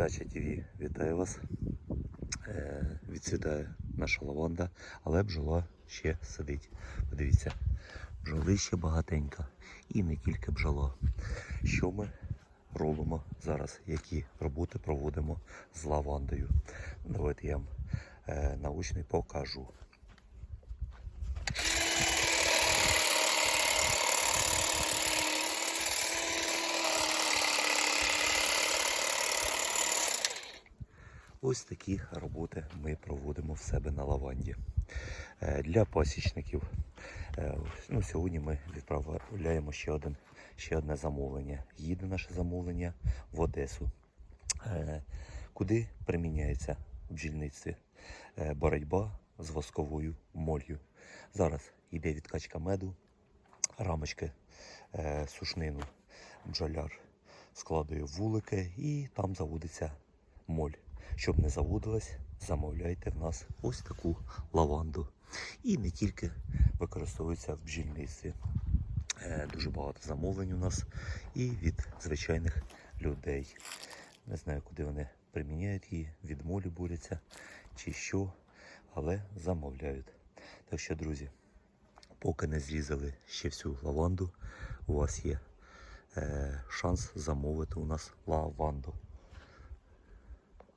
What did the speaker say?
Дача ТВ вітаю вас. Е, відцвітає наша лаванда, але бджола ще сидить. Подивіться, бджоли ще багатенько. І не тільки бджола. Що ми робимо зараз? Які роботи проводимо з лавандою? Давайте я вам е, научний покажу. Ось такі роботи ми проводимо в себе на лаванді. Е, Для пасічників е, ну, сьогодні ми відправляємо ще, один, ще одне замовлення. Їде наше замовлення в Одесу. Е, Куди приміняється в бджільництві боротьба з восковою молью. Зараз йде відкачка меду, рамочки, сушнину, бджоляр складує вулики і там заводиться моль. Щоб не заводилась, замовляйте в нас ось таку лаванду. І не тільки використовується в бджільництві. Е, Дуже багато замовлень у нас і від звичайних людей. Не знаю, куди вони приміняють її, від молі борються чи що, але замовляють. Так що, друзі, поки не зрізали ще всю лаванду, у вас є е, шанс замовити у нас лаванду.